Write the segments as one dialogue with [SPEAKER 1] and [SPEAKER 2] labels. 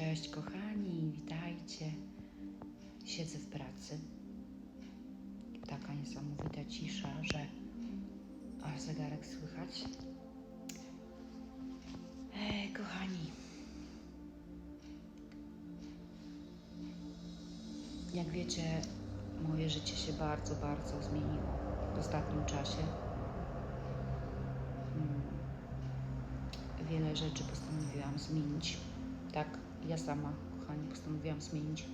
[SPEAKER 1] Cześć kochani, witajcie. Siedzę w pracy. Taka niesamowita cisza, że aż zegarek słychać. Ej, kochani. Jak wiecie, moje życie się bardzo, bardzo zmieniło w ostatnim czasie. Mm. Wiele rzeczy postanowiłam zmienić. Tak, ja sama, kochani, postanowiłam zmienić.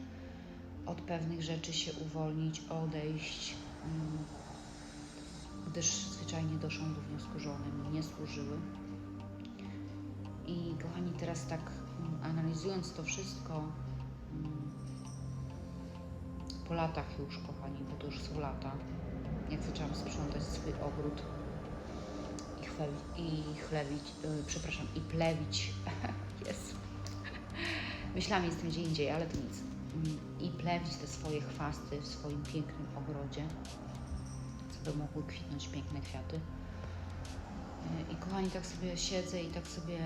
[SPEAKER 1] Od pewnych rzeczy się uwolnić, odejść, mm, gdyż zwyczajnie doszłam do wniosku, że one mi nie służyły. I kochani, teraz tak mm, analizując to wszystko, mm, po latach już, kochani, bo to już są lata, jak zaczęłam sprzątać swój ogród i, chwel, i chlewić, yy, przepraszam, i plewić, Jezu. Myślałam, jestem gdzie indziej, ale to nic. Mm, I plewić te swoje chwasty w swoim pięknym ogrodzie, co by mogły kwitnąć piękne kwiaty. Yy, I kochani, tak sobie siedzę i tak sobie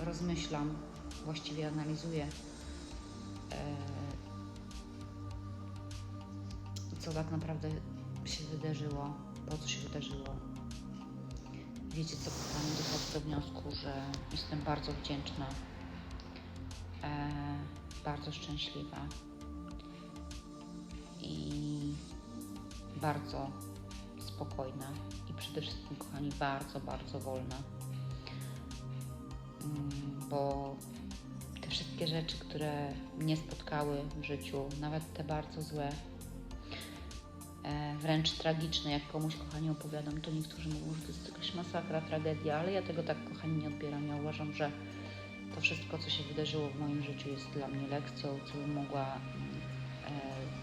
[SPEAKER 1] rozmyślam, właściwie analizuję, yy, co tak naprawdę się wydarzyło, po co się wydarzyło. Wiecie co, kochani, dochodzę do wniosku, że jestem bardzo wdzięczna, e, bardzo szczęśliwa i bardzo spokojna i przede wszystkim, kochani, bardzo, bardzo wolna. Mm, Bo te wszystkie rzeczy, które mnie spotkały w życiu, nawet te bardzo złe, e, wręcz tragiczne, jak komuś, kochani, opowiadam, to niektórzy mówią, że to jest jakaś masakra, tragedia, ale ja tego tak, kochani, nie odbieram. Ja uważam, że to wszystko, co się wydarzyło w moim życiu, jest dla mnie lekcją, co bym mogła mm,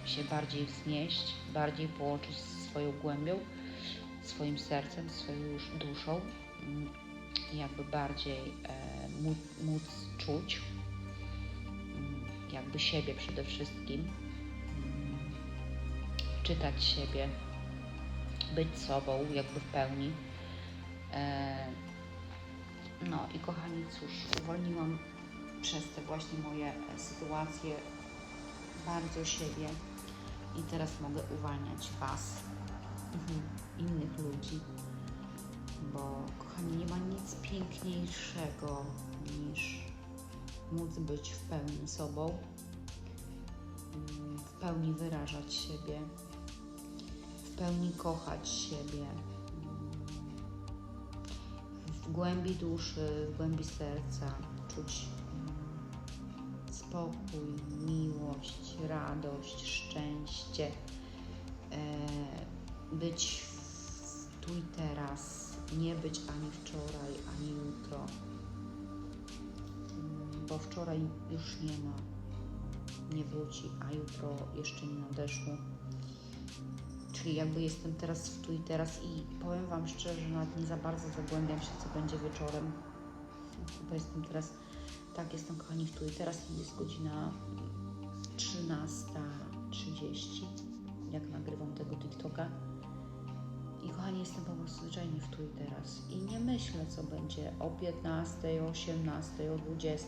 [SPEAKER 1] e, się bardziej wznieść, bardziej połączyć z swoją głębią, swoim sercem, swoją duszą, mm, i jakby bardziej e, móc, czuć, mm, jakby siebie przede wszystkim, mm, czytać siebie, być sobą, jakby w pełni. No i kochani, cóż, uwolniłam przez te właśnie moje e, sytuacje bardzo siebie i teraz mogę uwalniać Was, mhm, innych ludzi, bo kochani, nie ma nic piękniejszego niż móc być w pełni sobą, mm, w pełni wyrażać siebie, w pełni kochać siebie, w głębi duszy, w głębi serca czuć mm, spokój, miłość, radość, szczęście, e, być tu i teraz, nie być ani wczoraj, ani jutro, Mm, bo wczoraj już nie ma, nie wróci, a jutro jeszcze nie nadeszło. Czyli jakby jestem teraz w tu i teraz i powiem Wam szczerze, że nawet nie za bardzo zagłębiam się, co będzie wieczorem, bo jestem teraz, tak, jestem kochani w tu i teraz i jest godzina 13.30, jak nagrywam tego TikToka. I kochani, jestem po prostu zwyczajnie w tu i teraz. I nie myślę, co będzie o 15, o 18, o 20.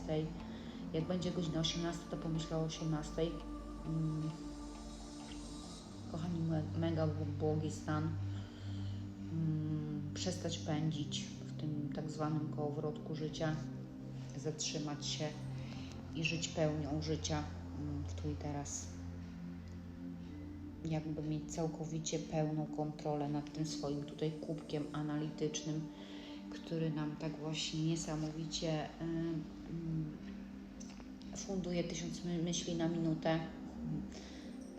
[SPEAKER 1] Jak będzie godzina 18, to pomyślę o 18. Mm. Mega błogi stan. Mm, przestać pędzić w tym tak zwanym kołowrotku życia, zatrzymać się i żyć pełnią życia mm, w tu i teraz. Jakby mieć całkowicie pełną kontrolę nad tym swoim tutaj kubkiem analitycznym, który nam tak właśnie niesamowicie ym, ym, funduje tysiąc my- myśli na minutę.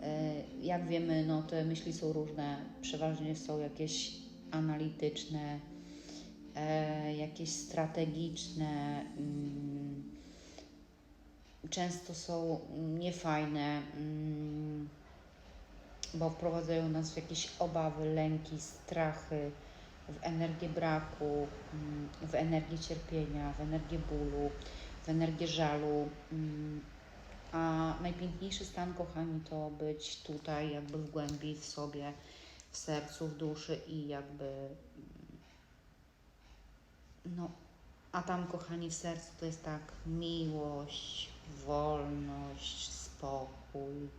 [SPEAKER 1] E, Jak wiemy, no te myśli są różne, przeważnie są jakieś analityczne, e, jakieś strategiczne, mm, często są niefajne, mm, bo wprowadzają nas w jakieś obawy, lęki, strachy, w energię braku, mm, w energię cierpienia, w energię bólu, w energię żalu. A najpiękniejszy stan, kochani, to być tutaj, jakby w głębi, w sobie, w sercu, w duszy i jakby. mm, No, a tam, kochani, w sercu to jest tak miłość, wolność, spokój,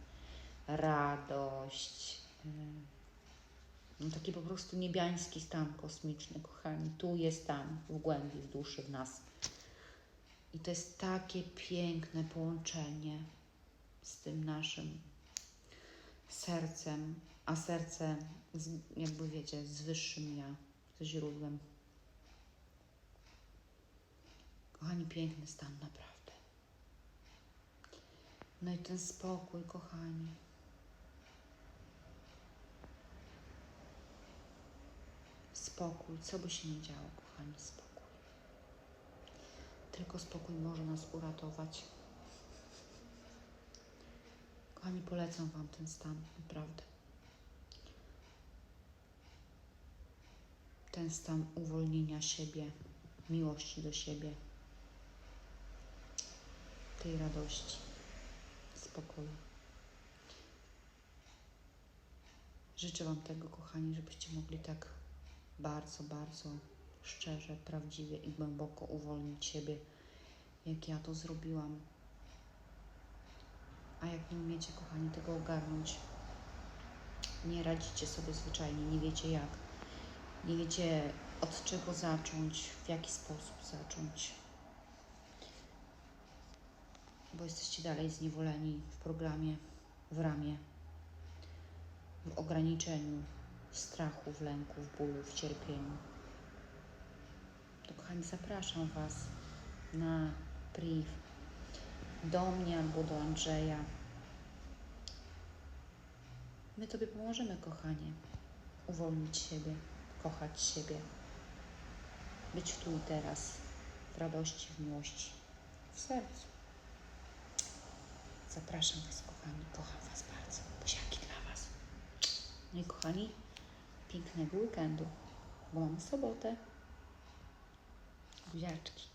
[SPEAKER 1] radość. No taki po prostu niebiański stan kosmiczny, kochani. Tu jest tam, w głębi, w duszy, w nas. I to jest takie piękne połączenie z tym naszym sercem, a serce, z, jakby wiecie, z wyższym ja, ze źródłem. Kochani, piękny stan, naprawdę. No i ten spokój, kochani. Spokój, co by się nie działo, kochani, spokój. Tylko spokój może nas uratować. Kochani, polecam Wam ten stan, naprawdę. Ten stan uwolnienia siebie, miłości do siebie, tej radości, spokoju. Życzę Wam tego, kochani, żebyście mogli tak bardzo, bardzo szczerze, prawdziwie i głęboko uwolnić siebie, jak ja to zrobiłam. A jak nie umiecie, kochani, tego ogarnąć, nie radzicie sobie zwyczajnie, nie wiecie jak, nie wiecie od czego zacząć, w jaki sposób zacząć, bo jesteście dalej zniewoleni w programie, w ramie, w ograniczeniu, w strachu, w lęku, w bólu, w cierpieniu. To kochani, zapraszam Was na priv do mnie albo do Andrzeja. My Tobie pomożemy, kochanie, uwolnić siebie, kochać siebie, być tu i teraz, w radości, w miłości, w sercu. Zapraszam Was, kochani, kocham Was bardzo. Buziaki dla Was. No i kochani, pięknego weekendu, bo mamy sobotę. Buziaczki.